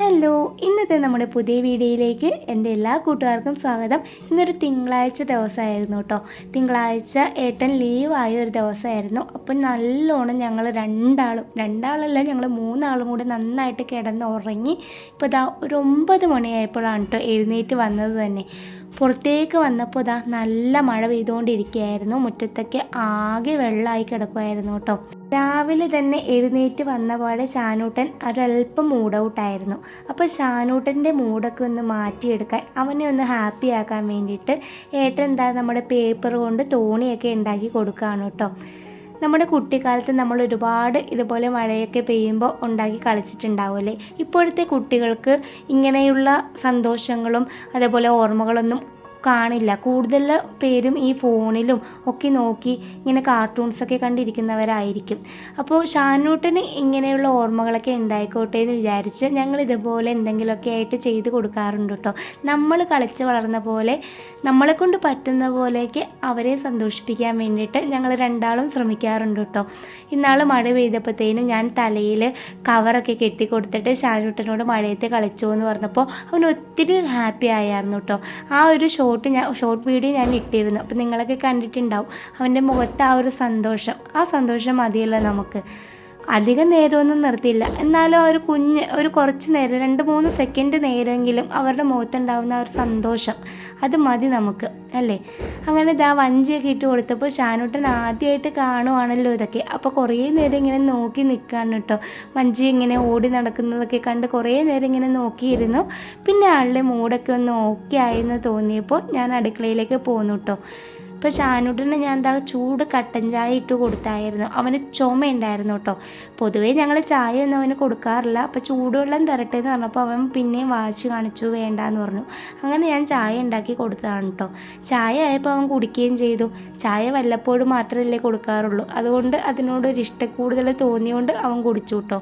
Hello ഇന്നത്തെ നമ്മുടെ പുതിയ വീഡിയോയിലേക്ക് എന്റെ എല്ലാ കൂട്ടുകാർക്കും സ്വാഗതം. ഇന്നൊരു തിങ്കളാഴ്ച ദിവസമായിരുന്നു കേട്ടോ തിങ്കളാഴ്ച ഏട്ടൻ ലീവായ ഒരു ദിവസമായിരുന്നു. അപ്പം നല്ലോണം ഞങ്ങൾ രണ്ടാളും രണ്ടാളല്ല ഞങ്ങൾ മൂന്നാളും കൂടി നന്നായിട്ട് കിടന്ന് ഉറങ്ങി ഇപ്പോൾ ഇതാ ഒരു ഒമ്പത് മണിയായപ്പോഴാണ് കേട്ടോ എഴുന്നേറ്റ് വന്നത് തന്നെ. പുറത്തേക്ക് വന്നപ്പോൾ ഇതാ നല്ല മഴ പെയ്തുകൊണ്ടിരിക്കുകയായിരുന്നു മുറ്റത്തൊക്കെ ആകെ വെള്ളമായി കിടക്കുമായിരുന്നു കേട്ടോ. രാവിലെ തന്നെ എഴുന്നേറ്റ് വന്ന പാടെ ഷാനൂട്ടൻ ഒരല്പം മൂഡ് ഔട്ടായിരുന്നു അപ്പോൾ ഷാനൂട്ടന്റെ മൂഡൊക്കെ ഒന്ന് മാറ്റിയെടുക്കാൻ അവനെ ഒന്ന് ഹാപ്പി ആക്കാൻ വേണ്ടിയിട്ട് ഏട്ടൻ എന്താ നമ്മുടെ പേപ്പർ കൊണ്ട് തോണിയൊക്കെ ഉണ്ടാക്കി കൊടുക്കുകയാണ് കേട്ടോ. നമ്മുടെ കുട്ടിക്കാലത്ത് നമ്മൾ ഒരുപാട് ഇതുപോലെ മഴയൊക്കെ പെയ്യുമ്പോൾ ഉണ്ടാക്കി കളിച്ചിട്ടുണ്ടാവുമല്ലേ? ഇപ്പോഴത്തെ കുട്ടികൾക്ക് ഇങ്ങനെയുള്ള സന്തോഷങ്ങളും അതേപോലെ ഓർമ്മകളൊന്നും കാണില്ല. കൂടുതൽ പേരും ഈ ഫോണിലും ഒക്കെ നോക്കി ഇങ്ങനെ കാർട്ടൂൺസൊക്കെ കണ്ടിരിക്കുന്നവരായിരിക്കും. അപ്പോൾ ഷാനൂട്ടന് ഇങ്ങനെയുള്ള ഓർമ്മകളൊക്കെ ഉണ്ടായിക്കോട്ടെ എന്ന് വിചാരിച്ച് ഞങ്ങൾ ഇതുപോലെ എന്തെങ്കിലുമൊക്കെ ആയിട്ട് ചെയ്ത് കൊടുക്കാറുണ്ട് കേട്ടോ. നമ്മൾ കളിച്ച് വളർന്ന പോലെ നമ്മളെ കൊണ്ട് പറ്റുന്ന പോലെയൊക്കെ അവരെ സന്തോഷിപ്പിക്കാൻ വേണ്ടിയിട്ട് ഞങ്ങൾ രണ്ടാളും ശ്രമിക്കാറുണ്ട് കേട്ടോ. ഇന്നാൾ മഴ പെയ്തപ്പോഴത്തേനും ഞാൻ തലയിൽ കവറൊക്കെ കെട്ടി കൊടുത്തിട്ട് ഷാനൂട്ടനോട് മഴയത്ത് കളിച്ചോ എന്ന് പറഞ്ഞപ്പോൾ അവൻ ഒത്തിരി ഹാപ്പി ആയിരുന്നു കേട്ടോ. ആ ഒരു ഷോട്ട് ഞാൻ ഷോർട്ട് വീഡിയോ ഞാൻ ഇട്ടിരുന്നു. അപ്പോൾ നിങ്ങളൊക്കെ കണ്ടിട്ടുണ്ടാവും. അവന്റെ മുഖത്ത് ആ ഒരു സന്തോഷം. ആ സന്തോഷം മതിയല്ലോ നമുക്ക്. അധികം നേരമൊന്നും നിർത്തിയില്ല. എന്നാലും ഒരു കുഞ്ഞ് ഒരു കുറച്ച് നേരം രണ്ട് മൂന്ന് സെക്കൻഡ് നേരമെങ്കിലും അവരുടെ മുഖത്തുണ്ടാവുന്ന ഒരു സന്തോഷം അത് മതി നമുക്ക് അല്ലേ? അങ്ങനെ ഇതാ വഞ്ചിയൊക്കെ ഇട്ട് കൊടുത്തപ്പോൾ ഷാനൂട്ടൻ ആദ്യമായിട്ട് കാണുവാണല്ലോ ഇതൊക്കെ. അപ്പോൾ കുറേ നേരം ഇങ്ങനെ നോക്കി നിൽക്കുകയാണ് കേട്ടോ. വഞ്ചി ഇങ്ങനെ ഓടി നടക്കുന്നതൊക്കെ കണ്ട് കുറേ നേരം ഇങ്ങനെ നോക്കിയിരുന്നു. പിന്നെ ആളുടെ മൂടൊക്കെ ഒന്ന് ഓക്കെ ആയെന്ന് തോന്നിയപ്പോൾ ഞാൻ അടുക്കളയിലേക്ക് പോന്നു കേട്ടോ. ഇപ്പോൾ ഷാനൂട്ടിന് ഞാൻ എന്താ ചൂട് കട്ടൻ ചായ ഇട്ട് കൊടുത്തായിരുന്നു. അവന് ചുമയുണ്ടായിരുന്നു കേട്ടോ. പൊതുവേ ഞങ്ങൾ ചായ ഒന്നും അവന് കൊടുക്കാറില്ല. അപ്പോൾ ചൂടുവെള്ളം തരട്ടെ എന്ന് പറഞ്ഞപ്പോൾ അവൻ പിന്നെയും വാശി കാണിച്ചു വേണ്ട എന്ന് പറഞ്ഞു. അങ്ങനെ ഞാൻ ചായ ഉണ്ടാക്കി കൊടുത്തതാണ് കേട്ടോ. ചായ ആയപ്പോൾ അവൻ കുടിക്കുകയും ചെയ്തു. ചായ വല്ലപ്പോഴും മാത്രമല്ലേ കൊടുക്കാറുള്ളൂ. അതുകൊണ്ട് അതിനോടൊരു ഇഷ്ടക്കൂടുതൽ തോന്നിയുകൊണ്ട് അവൻ കുടിച്ചു കേട്ടോ.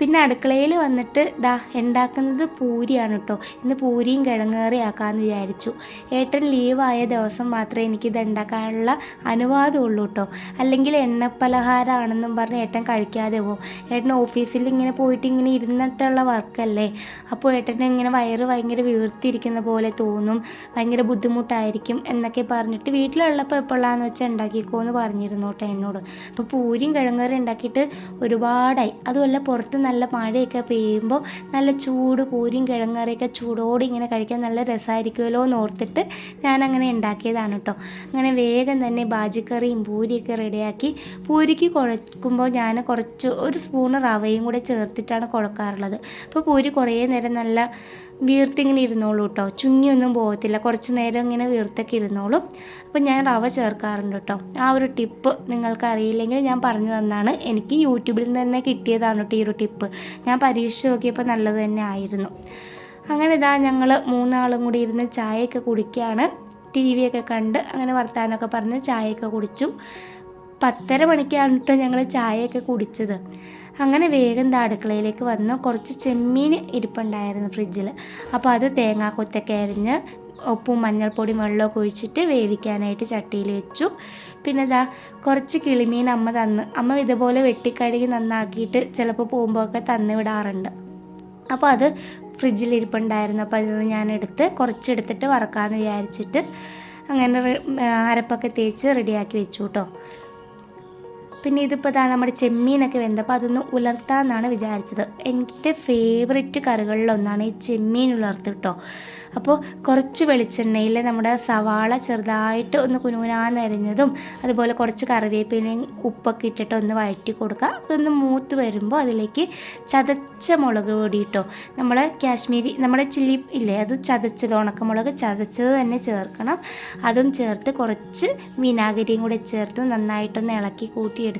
പിന്നെ അടുക്കളയിൽ വന്നിട്ട് ദാ ഉണ്ടാക്കുന്നത് പൂരിയാണ് കേട്ടോ ഇന്ന് പൂരിയും കിഴങ്ങേറി ആക്കാമെന്ന് വിചാരിച്ചു. ഏട്ടൻ ലീവായ ദിവസം മാത്രമേ എനിക്കിത് ഉണ്ടാക്കാനുള്ള അനുവാദമുള്ളൂ കേട്ടോ അല്ലെങ്കിൽ എണ്ണപ്പലഹാരമാണെന്നും പറഞ്ഞ് ഏട്ടൻ കഴിക്കാതെ പോകും ഏട്ടൻ ഓഫീസിൽ ഇങ്ങനെ പോയിട്ട് ഇങ്ങനെ ഇരുന്നിട്ടുള്ള വർക്കല്ലേ? അപ്പോൾ ഏട്ടന് ഇങ്ങനെ വയറ് ഭയങ്കര വീർത്തിരിക്കുന്ന പോലെ തോന്നും. ഭയങ്കര ബുദ്ധിമുട്ടായിരിക്കും എന്നൊക്കെ പറഞ്ഞിട്ട് വീട്ടിലുള്ളപ്പോൾ എപ്പോഴാന്ന് വെച്ചാൽ ഉണ്ടാക്കിക്കോ എന്ന് പറഞ്ഞിരുന്നു കേട്ടോ എന്നോട്. അപ്പോൾ പൂരിയും കിഴങ്ങേറി ഉണ്ടാക്കിയിട്ട് ഒരുപാടായി. അതുമല്ല പുറത്ത് നല്ല മഴയൊക്കെ പെയ്യുമ്പോൾ നല്ല ചൂട് പൂരിയും കിഴങ്ങറിയൊക്കെ ചൂടോടെ ഇങ്ങനെ കഴിക്കാൻ നല്ല രസമായിരിക്കുമല്ലോ എന്ന് ഓർത്തിട്ട് ഞാൻ അങ്ങനെ ഉണ്ടാക്കിയതാണ് കേട്ടോ. അങ്ങനെ വേഗം തന്നെ ബാജിക്കറിയും പൂരിയൊക്കെ റെഡിയാക്കി പൂരിക്ക് കുഴക്കുമ്പോൾ ഞാൻ കുറച്ച് ഒരു സ്പൂണ് റവയും കൂടെ ചേർത്തിട്ടാണ് കുഴക്കാറുള്ളത്. അപ്പോൾ പൂരി കുറേ നേരം നല്ല വീർത്തിങ്ങനെ ഇരുന്നോളൂ കേട്ടോ ചുങ്ങിയൊന്നും പോകത്തില്ല. കുറച്ച് നേരം ഇങ്ങനെ വീർത്തൊക്കെ ഇരുന്നോളും. അപ്പോൾ ഞാൻ റവ ചേർക്കാറുണ്ട് കേട്ടോ ആ ഒരു ടിപ്പ് നിങ്ങൾക്ക് അറിയില്ലെങ്കിൽ ഞാൻ പറഞ്ഞു തന്നാണ്. എനിക്ക് യൂട്യൂബിൽ നിന്ന് തന്നെ കിട്ടിയതാണ് കേട്ടോ ഈ ഒരു ടിപ്പ്. ഞാൻ പരീക്ഷിച്ച് നോക്കിയപ്പോൾ നല്ലത് തന്നെ ആയിരുന്നു. അങ്ങനെ ഇതാ ഞങ്ങൾ മൂന്നാളും കൂടി ഇരുന്ന് ചായയൊക്കെ കുടിക്കുകയാണ് ടി വിയൊക്കെ കണ്ട് അങ്ങനെ വർത്താനമൊക്കെ പറഞ്ഞ് ചായയൊക്കെ കുടിച്ചു. പത്തര മണിക്കാണ് കേട്ടോ ഞങ്ങൾ ചായയൊക്കെ കുടിച്ചത്. അങ്ങനെ വേഗം അടുക്കളയിലേക്ക് വന്ന്. കുറച്ച് ചെമ്മീൻ ഇരിപ്പുണ്ടായിരുന്നു ഫ്രിഡ്ജിൽ അപ്പോൾ അത് തേങ്ങാക്കൊത്തൊക്കെ അരിഞ്ഞ് ഉപ്പും മഞ്ഞൾപ്പൊടിയും വെള്ളമൊക്കെ ഒഴിച്ചിട്ട് വേവിക്കാനായിട്ട് ചട്ടിയിൽ വെച്ചു. പിന്നെ ഇതാ കുറച്ച് കിളിമീൻ അമ്മ തന്ന്. അമ്മ ഇതുപോലെ വെട്ടിക്കഴുകി നന്നാക്കിയിട്ട് ചിലപ്പോൾ പോകുമ്പോഴൊക്കെ തന്നു വിടാറുണ്ട്. അപ്പോൾ അത് ഫ്രിഡ്ജിൽ ഇരിപ്പുണ്ടായിരുന്നു. അപ്പോൾ അത് ഞാൻ എടുത്ത് കുറച്ചെടുത്തിട്ട് വറക്കാമെന്ന് വിചാരിച്ചിട്ട് അങ്ങനെ അരപ്പൊക്കെ തേച്ച് റെഡിയാക്കി വെച്ചു കേട്ടോ. പിന്നെ ഇതിപ്പോൾ ഇതാ നമ്മുടെ ചെമ്മീനൊക്കെ വെന്തപ്പോൾ അതൊന്ന് ഉലർത്താമെന്നാണ് വിചാരിച്ചത്. എന്റെ ഫേവററ്റ് കറികളിലൊന്നാണ് ഈ ചെമ്മീൻ ഉലർത്ത് കേട്ടോ അപ്പോൾ കുറച്ച് വെളിച്ചെണ്ണയിൽ നമ്മുടെ സവാള ചെറുതായിട്ട് ഒന്ന് കുനുകുനാന്ന് അരിഞ്ഞതും അതുപോലെ കുറച്ച് കറിവേപ്പിലയും ഉപ്പൊക്കെ ഇട്ടിട്ട് ഒന്ന് വഴറ്റി കൊടുക്കുക. അതൊന്ന് മൂത്ത് വരുമ്പോൾ അതിലേക്ക് ചതച്ച മുളക് പൊടി ഇട്ടോ നമ്മൾ കാശ്മീരി നമ്മുടെ ചില്ലി ഇല്ലേ? അത് ചതച്ചത് ഉണക്കമുളക് ചതച്ചത് തന്നെ ചേർക്കണം. അതും ചേർത്ത് കുറച്ച് വിനാഗിരിയും കൂടെ ചേർത്ത് നന്നായിട്ടൊന്ന് ഇളക്കി കൂട്ടിയെടുത്ത്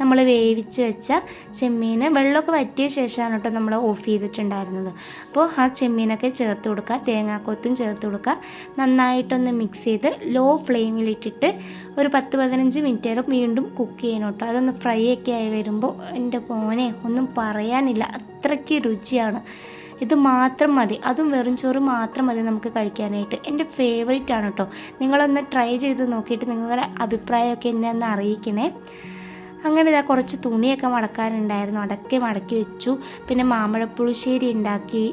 നമ്മൾ വേവിച്ച് വെച്ച ചെമ്മീൻ വെള്ളമൊക്കെ വറ്റിയ ശേഷമാണ് കേട്ടോ നമ്മൾ ഓഫ് ചെയ്തിട്ടുണ്ടായിരുന്നത്. അപ്പോൾ ആ ചെമ്മീനൊക്കെ ചേർത്ത് കൊടുക്കുക തേങ്ങാക്കൊത്തും ചേർത്ത് കൊടുക്കുക. നന്നായിട്ടൊന്ന് മിക്സ് ചെയ്ത് ലോ ഫ്ലെയിമിലിട്ടിട്ട് ഒരു പത്ത് പതിനഞ്ച് മിനിറ്റ് നേരം വീണ്ടും കുക്ക് ചെയ്യണം കേട്ടോ. അതൊന്ന് ഫ്രൈ ഒക്കെ ആയി വരുമ്പോൾ എന്റെ മോനെ ഒന്നും പറയാനില്ല അത്രയ്ക്ക് രുചിയാണ്. ഇത് മാത്രം മതി അതും വെറും ചോറ് മാത്രം മതി നമുക്ക് കഴിക്കാനായിട്ട്. എന്റെ ഫേവറേറ്റ് ആണ് കേട്ടോ. നിങ്ങളൊന്ന് ട്രൈ ചെയ്ത് നോക്കിയിട്ട് നിങ്ങളുടെ അഭിപ്രായമൊക്കെ എന്നെ ഒന്ന് അറിയിക്കണേ. അങ്ങനെ ഇതാ കുറച്ച് തുണിയൊക്കെ മടക്കാനുണ്ടായിരുന്നു. അടക്കി മടക്കി വെച്ചു. പിന്നെ മാമ്പഴപ്പുളിശ്ശേരി ഉണ്ടാക്കി.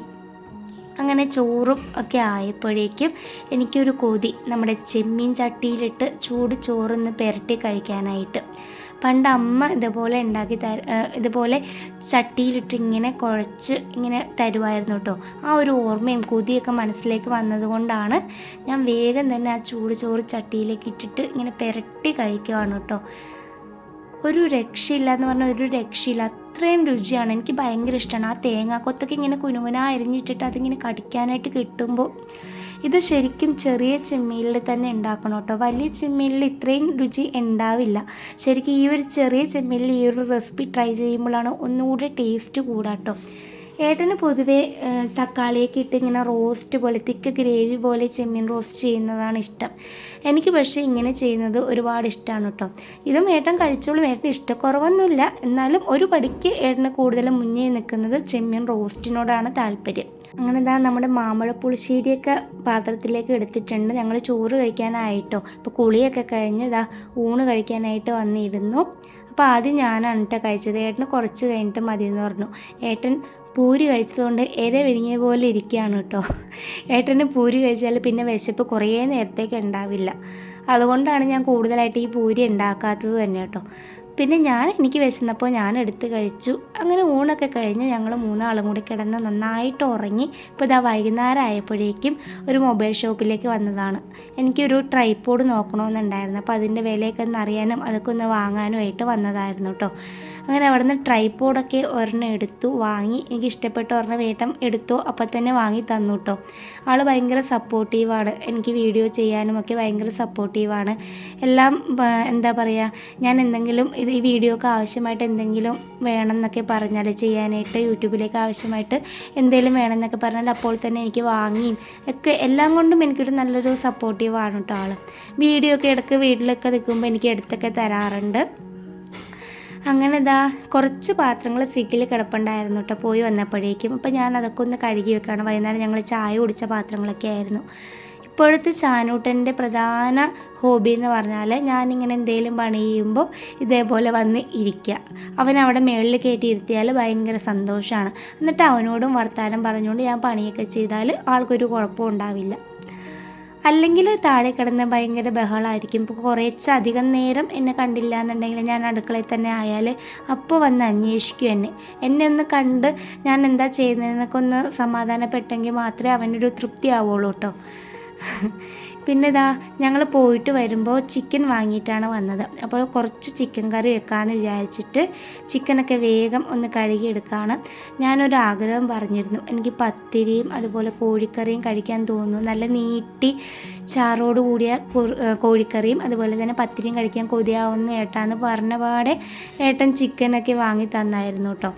അങ്ങനെ ചോറും ഒക്കെ ആയപ്പോഴേക്കും എനിക്കൊരു കൊതി. നമ്മുടെ ചെമ്മീൻ ചട്ടിയിലിട്ട് ചൂട് ചോറൊന്ന് പെരട്ടി കഴിക്കാനായിട്ട്. പണ്ട് അമ്മ ഇതുപോലെ ഉണ്ടാക്കി തര ഇതുപോലെ ചട്ടിയിലിട്ട് ഇങ്ങനെ കുഴച്ച് ഇങ്ങനെ തരുമായിരുന്നു കേട്ടോ. ആ ഒരു ഓർമ്മയും കൊതിയൊക്കെ മനസ്സിലേക്ക് വന്നതുകൊണ്ടാണ് ഞാൻ വേഗം തന്നെ ആ ചൂട് ചോറ് ചട്ടിയിലേക്ക് ഇട്ടിട്ട് ഇങ്ങനെ പെരട്ടി കഴിക്കുവാണ് കേട്ടോ. ഒരു രക്ഷയില്ല എന്ന് പറഞ്ഞാൽ ഒരു രക്ഷയില്ല. അത്രയും രുചിയാണ്. എനിക്ക് ഭയങ്കര ഇഷ്ടമാണ് ആ തേങ്ങാക്കൊത്തൊക്കെ ഇങ്ങനെ കുനുകുന അരിഞ്ഞിട്ടിട്ട് അതിങ്ങനെ കടിക്കാനായിട്ട് കിട്ടുമ്പോൾ ഇത് ശരിക്കും ചെറിയ ചെമ്മീനിൽ തന്നെ ഉണ്ടാക്കണം കേട്ടോ. വലിയ ചെമ്മീനിൽ ഇത്രയും രുചി ഉണ്ടാവില്ല. ശരിക്കും ഈ ഒരു ചെറിയ ചെമ്മീനിൽ ഈ ഒരു റെസിപ്പി ട്രൈ ചെയ്യുമ്പോഴാണ് ഒന്നുകൂടി ടേസ്റ്റ് കൂടാട്ടോ ഏട്ടന് പൊതുവേ തക്കാളിയൊക്കെ ഇട്ട് ഇങ്ങനെ റോസ്റ്റ് പോലെ തിക്ക് ഗ്രേവി പോലെ ചെമ്മീൻ റോസ്റ്റ് ചെയ്യുന്നതാണ് ഇഷ്ടം. എനിക്ക് പക്ഷേ ഇങ്ങനെ ചെയ്യുന്നത് ഒരുപാട് ഇഷ്ടമാണ് കേട്ടോ. ഇതും ഏട്ടൻ കഴിച്ചോളും. ഏട്ടന് ഇഷ്ടക്കുറവൊന്നുമില്ല. എന്നാലും ഒരു പടിക്ക് ഏട്ടന് കൂടുതലും മുന്നേ നിൽക്കുന്നത് ചെമ്മീൻ റോസ്റ്റിനോടാണ് താല്പര്യം. അങ്ങനെ ഇതാ നമ്മുടെ മാമ്പഴ പുളിശ്ശേരിയൊക്കെ പാത്രത്തിലേക്ക് എടുത്തിട്ടുണ്ട്. ഞങ്ങൾ ചോറ് കഴിക്കാനായിട്ടോ ഇപ്പോൾ കുളിയൊക്കെ കഴിഞ്ഞ് ഇതാ ഊണ് കഴിക്കാനായിട്ട് വന്നിരുന്നു. അപ്പോൾ ആദ്യം ഞാനാണ് കേട്ടോ കഴിച്ചത്. ഏട്ടന് കുറച്ച് കഴിഞ്ഞിട്ട് മതി എന്ന് പറഞ്ഞു. ഏട്ടൻ പൂരി കഴിച്ചതുകൊണ്ട് എര വിഴുങ്ങിയ പോലെ ഇരിക്കുകയാണ് കേട്ടോ. ഏട്ടന് പൂരി കഴിച്ചാൽ പിന്നെ വിശപ്പ് കുറേ നേരത്തേക്ക് ഉണ്ടാവില്ല. അതുകൊണ്ടാണ് ഞാൻ കൂടുതലായിട്ട് ഈ പൂരി ഉണ്ടാക്കാത്തത് തന്നെ കേട്ടോ. പിന്നെ ഞാൻ എനിക്ക് വിശന്നപ്പോൾ ഞാൻ എടുത്ത് കഴിച്ചു. അങ്ങനെ ഊണൊക്കെ കഴിഞ്ഞ് ഞങ്ങൾ മൂന്നാളും കൂടി കിടന്ന് നന്നായിട്ട് ഉറങ്ങി ഇപ്പോൾ ഇതാ വൈകുന്നേരം ആയപ്പോഴേക്കും ഒരു മൊബൈൽ ഷോപ്പിലേക്ക് വന്നതാണ്. എനിക്കൊരു ട്രൈപ്പോഡ് നോക്കണമെന്നുണ്ടായിരുന്നു. അപ്പോൾ അതിന്റെ വിലയൊക്കെ ഒന്ന് അറിയാനും അതൊക്കെ ഒന്ന് വാങ്ങാനുമായിട്ട് വന്നതായിരുന്നു കേട്ടോ. അങ്ങനെ അവിടെ നിന്ന് ട്രൈപ്പോഡൊക്കെ ഒരെണ്ണം എടുത്തു വാങ്ങി. എനിക്ക് ഇഷ്ടപ്പെട്ട ഒരെണ്ണം വേട്ടം എടുത്തു അപ്പം തന്നെ വാങ്ങി തന്നു കേട്ടോ ആൾ ഭയങ്കര സപ്പോർട്ടീവാണ് എനിക്ക് വീഡിയോ ചെയ്യാനും ഒക്കെ ഭയങ്കര സപ്പോർട്ടീവാണ് എല്ലാം എന്താ പറയുക ഞാൻ എന്തെങ്കിലും ഇത് ഈ വീഡിയോക്ക് ആവശ്യമായിട്ട് എന്തെങ്കിലും വേണം എന്നൊക്കെ പറഞ്ഞാൽ ചെയ്യാനായിട്ട് യൂട്യൂബിലേക്ക് ആവശ്യമായിട്ട് എന്തെങ്കിലും വേണം എന്നൊക്കെ പറഞ്ഞാൽ അപ്പോൾ തന്നെ എനിക്ക് വാങ്ങിയും ഒക്കെ എല്ലാം കൊണ്ടും എനിക്കൊരു നല്ലൊരു സപ്പോർട്ടീവാണ് കേട്ടോ ആൾ വീഡിയോ ഒക്കെ ഇടയ്ക്ക് വീട്ടിലൊക്കെ നിൽക്കുമ്പോൾ എനിക്ക് എടുത്തൊക്കെ തരാറുണ്ട്. അങ്ങനെ ഇതാ കുറച്ച് പാത്രങ്ങൾ സിക്കിൽ കിടപ്പുണ്ടായിരുന്നു കേട്ടോ പോയി വന്നപ്പോഴേക്കും അപ്പോൾ ഞാൻ അതൊക്കെ ഒന്ന് കഴുകി വെക്കുകയാണ് വൈകുന്നേരം ഞങ്ങൾ ചായ കുടിച്ച പാത്രങ്ങളൊക്കെ ആയിരുന്നു. ഇപ്പോഴത്തെ ചാനൂട്ടന്റെ പ്രധാന ഹോബി എന്ന് പറഞ്ഞാൽ ഞാനിങ്ങനെ എന്തെങ്കിലും പണി ചെയ്യുമ്പോൾ ഇതേപോലെ വന്ന് ഇരിക്കുക. അവൻ അവിടെ മേളിൽ കയറ്റി ഇരുത്തിയാൽ ഭയങ്കര സന്തോഷമാണ്. എന്നിട്ട് അവനോടും വർത്താനം പറഞ്ഞുകൊണ്ട് ഞാൻ പണിയൊക്കെ ചെയ്താൽ ആൾക്കൊരു കുഴപ്പവും ഉണ്ടാവില്ല. അല്ലെങ്കിൽ താഴെ കിടന്ന് ഭയങ്കര ബഹളമായിരിക്കും ഇപ്പോൾ കുറച്ചധികം നേരം എന്നെ കണ്ടില്ല എന്നുണ്ടെങ്കിൽ ഞാൻ അടുക്കളയിൽ തന്നെ ആയാൽ അപ്പോൾ വന്ന് അന്വേഷിക്കും എന്നെ. എന്നെ ഒന്ന് കണ്ട് ഞാൻ എന്താ ചെയ്യുന്നതെന്നൊക്കെ ഒന്ന് സമാധാനപ്പെട്ടെങ്കിൽ മാത്രമേ അവനൊരു തൃപ്തി ആവുള്ളൂ കേട്ടോ. പിന്നെ ഇതാ ഞങ്ങൾ പോയിട്ട് വരുമ്പോൾ ചിക്കൻ വാങ്ങിയിട്ടാണ് വന്നത്. അപ്പോൾ കുറച്ച് ചിക്കൻ കറി വെക്കാമെന്ന് വിചാരിച്ചിട്ട് ചിക്കനൊക്കെ വേഗം ഒന്ന് കഴുകിയെടുക്കുകയാണ് ഞാനൊരു ആഗ്രഹം പറഞ്ഞിരുന്നു. എനിക്ക് പത്തിരിയും അതുപോലെ കോഴിക്കറിയും കഴിക്കാൻ തോന്നുന്നു. നല്ല നീട്ടി ചാറോട് കൂടിയ കോഴിക്കറിയും അതുപോലെ തന്നെ പത്തിരിയും കഴിക്കാൻ കൊതിയാവുന്ന ഏട്ടാന്ന് പറഞ്ഞ പാടെ ഏട്ടൻ ചിക്കനൊക്കെ വാങ്ങി തന്നായിരുന്നു കേട്ടോ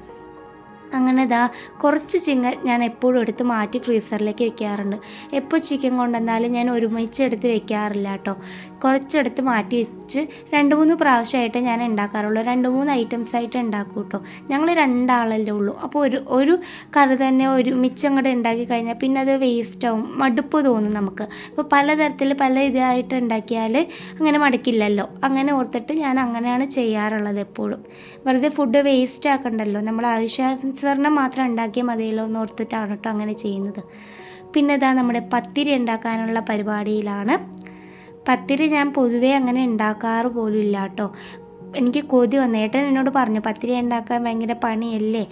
അങ്ങനെ ദാ കുറച്ച് ചിങ്ങ ഞാൻ എപ്പോഴും എടുത്ത് മാറ്റി ഫ്രീസറിലേക്ക് വെക്കാറുണ്ട്. എപ്പോൾ ചിക്കൻ കൊണ്ടുവന്നാലും ഞാൻ ഒരുമിച്ച് എടുത്ത് വെക്കാറില്ല കേട്ടോ. കുറച്ചെടുത്ത് മാറ്റി വെച്ച് രണ്ട് മൂന്ന് പ്രാവശ്യമായിട്ട് ഞാൻ ഉണ്ടാക്കാറുള്ളൂ. രണ്ട് മൂന്ന് ഐറ്റംസ് ആയിട്ട് ഉണ്ടാക്കും കേട്ടോ. ഞങ്ങൾ രണ്ടാളല്ലേ ഉള്ളൂ. അപ്പോൾ ഒരു ഒരു കറി തന്നെ ഒരുമിച്ച് അങ്ങോട്ട് ഉണ്ടാക്കി കഴിഞ്ഞാൽ പിന്നെ അത് വേസ്റ്റ് ആവും. മടുപ്പ് തോന്നും നമുക്ക്. അപ്പോൾ പലതരത്തിൽ പല ഇതായിട്ട് ഉണ്ടാക്കിയാൽ അങ്ങനെ മടുക്കില്ലല്ലോ. അങ്ങനെ ഓർത്തിട്ട് ഞാൻ അങ്ങനെയാണ് ചെയ്യാറുള്ളത് എപ്പോഴും. വെറുതെ ഫുഡ് വേസ്റ്റ് ആക്കണ്ടല്ലോ. നമ്മൾ ആവശ്യാനുസരണം മാത്രം ഉണ്ടാക്കിയാൽ മതിയല്ലോ എന്ന് ഓർത്തിട്ടാണ് കേട്ടോ അങ്ങനെ ചെയ്യുന്നത്. പിന്നെ ഇതാ നമ്മുടെ പത്തിരി ഉണ്ടാക്കാനുള്ള പരിപാടിയിലാണ്. പത്തിരി ഞാൻ പൊതുവേ അങ്ങനെ ഉണ്ടാക്കാറ് പോലും ഇല്ല കേട്ടോ എനിക്ക് കൊതി വന്നു. ഏട്ടൻ എന്നോട് പറഞ്ഞു പത്തിരി ഉണ്ടാക്കാൻ ഭയങ്കര പണിയല്ലേ?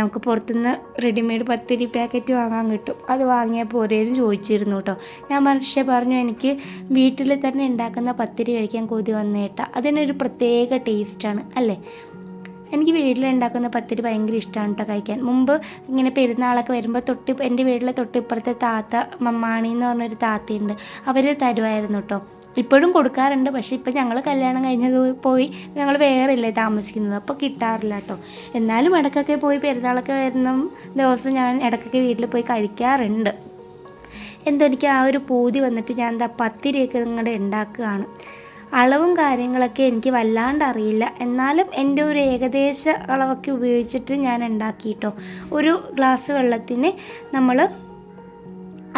നമുക്ക് പുറത്തുനിന്ന് റെഡിമെയ്ഡ് പത്തിരി പാക്കറ്റ് വാങ്ങാൻ കിട്ടും. അത് വാങ്ങിയാൽ പോരേന്ന് ചോദിച്ചിരുന്നു കേട്ടോ ഞാൻ പക്ഷേ പറഞ്ഞു എനിക്ക് വീട്ടിൽ തന്നെ ഉണ്ടാക്കുന്ന പത്തിരി കഴിക്കാൻ കൊതി വന്നേട്ടാ. അതിനൊരു പ്രത്യേക ടേസ്റ്റാണ് അല്ലേ? എനിക്ക് വീട്ടിലുണ്ടാക്കുന്ന പത്തിരി ഭയങ്കര ഇഷ്ടമാണ് കേട്ടോ കഴിക്കാൻ. മുമ്പ് ഇങ്ങനെ പെരുന്നാളൊക്കെ വരുമ്പോൾ തൊട്ട് എന്റെ വീട്ടിലെ തൊട്ടിപ്പുറത്തെ താത്ത മമ്മാണി എന്ന് പറഞ്ഞൊരു താത്തയുണ്ട്. അവർ തരുമായിരുന്നു കേട്ടോ ഇപ്പോഴും കൊടുക്കാറുണ്ട്. പക്ഷേ ഇപ്പം ഞങ്ങൾ കല്യാണം കഴിഞ്ഞത് പോയി ഞങ്ങൾ വേറെ താമസിക്കുന്നത്. അപ്പോൾ കിട്ടാറില്ല കേട്ടോ എന്നാലും ഇടയ്ക്കൊക്കെ പോയി പെരുന്നാളൊക്കെ വരുന്ന ദിവസം ഞാൻ ഇടയ്ക്കൊക്കെ വീട്ടിൽ പോയി കഴിക്കാറുണ്ട്. എന്തോ എനിക്ക് ആ ഒരു പൂതി വന്നിട്ട് ഞാൻ എന്താ പത്തിരിയൊക്കെ നിങ്ങളുടെ ഉണ്ടാക്കുകയാണ്. അളവും കാര്യങ്ങളൊക്കെ എനിക്ക് വല്ലാണ്ട് അറിയില്ല. എന്നാലും എന്റെ ഒരു ഏകദേശ അളവൊക്കെ ഉപയോഗിച്ചിട്ട് ഞാൻ ഉണ്ടാക്കിയിട്ടോ ഒരു ഗ്ലാസ് വെള്ളത്തിന് നമ്മൾ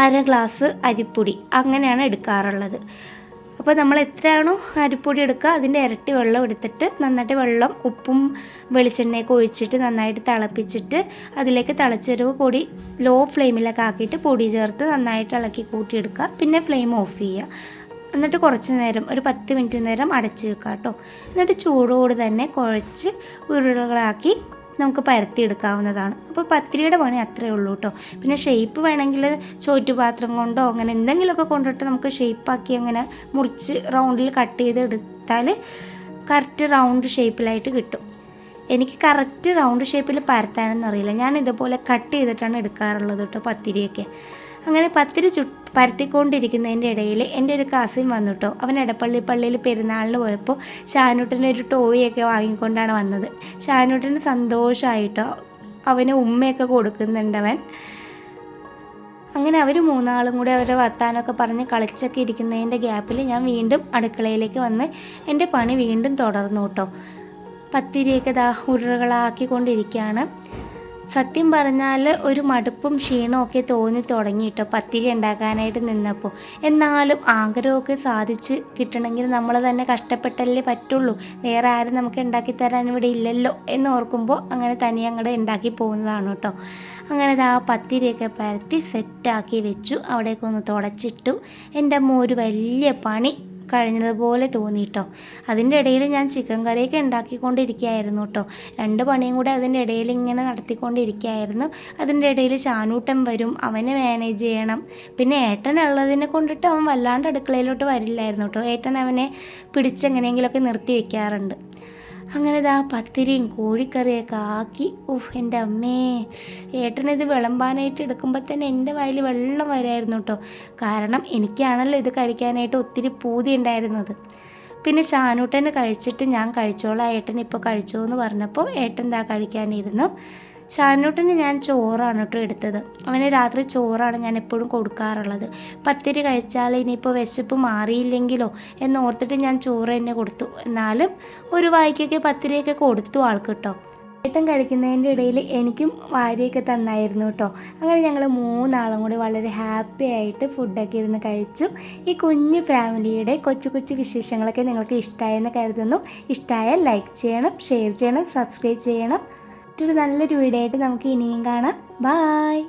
അര ഗ്ലാസ് അരിപ്പൊടി അങ്ങനെയാണ് എടുക്കാറുള്ളത്. അപ്പോൾ നമ്മൾ എത്രയാണോ അരിപ്പൊടി എടുക്കുക അതിന്റെ ഇരട്ടി വെള്ളം എടുത്തിട്ട് നന്നായിട്ട് വെള്ളം ഉപ്പും വെളിച്ചെണ്ണയൊക്കെ ഒഴിച്ചിട്ട് നന്നായിട്ട് തിളപ്പിച്ചിട്ട് അതിലേക്ക് തിളച്ചൊരു പൊടി ലോ ഫ്ലെയിമിലൊക്കെ ആക്കിയിട്ട് പൊടി ചേർത്ത് നന്നായിട്ട് ഇളക്കി കൂട്ടിയെടുക്കുക. പിന്നെ ഫ്ലെയിം ഓഫ് ചെയ്യുക. എന്നിട്ട് കുറച്ച് നേരം ഒരു പത്ത് മിനിറ്റ് നേരം അടച്ച് വെക്കുക കേട്ടോ എന്നിട്ട് ചൂടോട് തന്നെ കുഴച്ച് ഉരുളകളാക്കി നമുക്ക് പരത്തിയെടുക്കാവുന്നതാണ്. അപ്പോൾ പത്തിരിയുടെ പണി അത്രയേ ഉള്ളൂ കേട്ടോ പിന്നെ ഷേപ്പ് വേണമെങ്കിൽ ചോറ്റുപാത്രം കൊണ്ടോ അങ്ങനെ എന്തെങ്കിലുമൊക്കെ കൊണ്ടിട്ട് നമുക്ക് ഷേപ്പാക്കി അങ്ങനെ മുറിച്ച് റൗണ്ടിൽ കട്ട് ചെയ്ത് എടുത്താൽ കറക്റ്റ് റൗണ്ട് ഷേപ്പിലായിട്ട് കിട്ടും. എനിക്ക് കറക്റ്റ് റൗണ്ട് ഷേപ്പിൽ പരത്താനൊന്നും അറിയില്ല. ഞാൻ ഇതുപോലെ കട്ട് ചെയ്തിട്ടാണ് എടുക്കാറുള്ളത് കേട്ടോ പത്തിരിയൊക്കെ. അങ്ങനെ പത്തിരി ചു പരത്തിക്കൊണ്ടിരിക്കുന്നതിന്റെ ഇടയിൽ എന്റെ ഒരു കസിൻ വന്നു അവൻ എടപ്പള്ളി പള്ളിയിൽ പെരുന്നാളിന് പോയപ്പോൾ ഷാനൂട്ടിന് ഒരു ടോയൊക്കെ വാങ്ങിക്കൊണ്ടാണ് വന്നത്. ഷാനൂട്ടിന് സന്തോഷമായിട്ടോ അവന് ഉമ്മയൊക്കെ കൊടുക്കുന്നുണ്ട് അവൻ. അങ്ങനെ അവർ മൂന്നാളും കൂടി അവരുടെ വർത്താനമൊക്കെ പറഞ്ഞ് കളിച്ചൊക്കെ ഇരിക്കുന്നതിന്റെ ഗ്യാപ്പിൽ ഞാൻ വീണ്ടും അടുക്കളയിലേക്ക് വന്ന് എന്റെ പണി വീണ്ടും തുടർന്നു കേട്ടോ. പത്തിരിയൊക്കെ ദാ ഉരുളകളാക്കിക്കൊണ്ടിരിക്കുകയാണ്. സത്യം പറഞ്ഞാൽ ഒരു മടുപ്പും ക്ഷീണവും ഒക്കെ തോന്നി തുടങ്ങിയിട്ടോ പത്തിരി ഉണ്ടാക്കാനായിട്ട് നിന്നപ്പോൾ എന്നാലും ആഗ്രഹമൊക്കെ സാധിച്ച് കിട്ടണമെങ്കിൽ നമ്മൾ തന്നെ കഷ്ടപ്പെട്ടല്ലേ പറ്റുള്ളൂ. വേറെ ആരും നമുക്ക് ഉണ്ടാക്കി തരാൻ ഇവിടെ ഇല്ലല്ലോ എന്ന് ഓർക്കുമ്പോൾ അങ്ങനെ തനിയെ അങ്ങോട്ട് ഉണ്ടാക്കി പോകുന്നതാണ് കേട്ടോ അങ്ങനെ ആ പത്തിരിയൊക്കെ പരത്തി സെറ്റാക്കി വെച്ചു. അവിടേക്കൊന്ന് തുടച്ചിട്ടു. എന്റെ അമ്മ ഒരു വലിയ പണി. കഴിഞ്ഞതുപോലെ തോന്നിട്ടോ. അതിന്റെ ഇടയിൽ ഞാൻ ചിക്കൻ കറിയൊക്കെ ഉണ്ടാക്കിക്കൊണ്ടിരിക്കുകയായിരുന്നു കേട്ടോ. രണ്ട് പണിയും കൂടെ അതിന്റെ ഇടയിൽ ഇങ്ങനെ നടത്തിക്കൊണ്ടിരിക്കുകയായിരുന്നു. അതിന്റെ ഇടയിൽ ചാനൂട്ടൻ വരും അവനെ മാനേജ് ചെയ്യണം. പിന്നെ ഏട്ടൻ ഉള്ളതിനെ കൊണ്ടിട്ട് അവൻ വല്ലാണ്ട് അടുക്കളയിലോട്ട് വരില്ലായിരുന്നു കേട്ടോ. ഏട്ടൻ അവനെ പിടിച്ചെങ്ങനെയെങ്കിലുമൊക്കെ നിർത്തി വെക്കാറുണ്ട്. അങ്ങനെ ഇതാ പത്തിരിയും കോഴിക്കറിയൊക്കെ ആക്കി. ഓഹ് എന്റെ അമ്മേ. ഏട്ടനിത് വിളമ്പാനായിട്ട് എടുക്കുമ്പോൾ തന്നെ എന്റെ വായിൽ വെള്ളം വരായിരുന്നു കേട്ടോ കാരണം എനിക്കാണല്ലോ ഇത് കഴിക്കാനായിട്ട് ഒത്തിരി പൂതി ഉണ്ടായിരുന്നത്. പിന്നെ ഷാനൂട്ടനെ കഴിച്ചിട്ട് ഞാൻ കഴിച്ചോളാം ഏട്ടൻ ഇപ്പോൾ കഴിച്ചോ എന്ന് പറഞ്ഞപ്പോൾ ഏട്ടൻ ദാ കഴിക്കാനിരുന്നു. ഷാനൂട്ടന് ഞാൻ ചോറാണ് കേട്ടോ എടുത്തത്. അവന് രാത്രി ചോറാണ് ഞാൻ എപ്പോഴും കൊടുക്കാറുള്ളത്. പത്തിരി കഴിച്ചാൽ ഇനിയിപ്പോൾ വിശപ്പ് മാറിയില്ലെങ്കിലോ എന്നോർത്തിട്ട് ഞാൻ ചോറ് തന്നെ കൊടുത്തു. എന്നാലും ഒരു വായിക്കൊക്കെ പത്തിരിയൊക്കെ കൊടുത്തു ആൾക്ക് കേട്ടോ ഏട്ടൻ കഴിക്കുന്നതിന്റെ ഇടയിൽ എനിക്കും വാരിയൊക്കെ തന്നായിരുന്നു കേട്ടോ അങ്ങനെ ഞങ്ങൾ മൂന്നാളും കൂടി വളരെ ഹാപ്പി ആയിട്ട് ഫുഡൊക്കെ ഇരുന്ന് കഴിച്ചു. ഈ കുഞ്ഞു ഫാമിലിയുടെ കൊച്ചു കൊച്ചു വിശേഷങ്ങളൊക്കെ നിങ്ങൾക്ക് ഇഷ്ടമായെന്ന് കരുതുന്നു. ഇഷ്ടമായാൽ ലൈക്ക് ചെയ്യണം ഷെയർ ചെയ്യണം സബ്സ്ക്രൈബ് ചെയ്യണം. മറ്റൊരു നല്ലൊരു വീഡിയോ ആയിട്ട് നമുക്ക് ഇനിയും കാണാം. ബായ്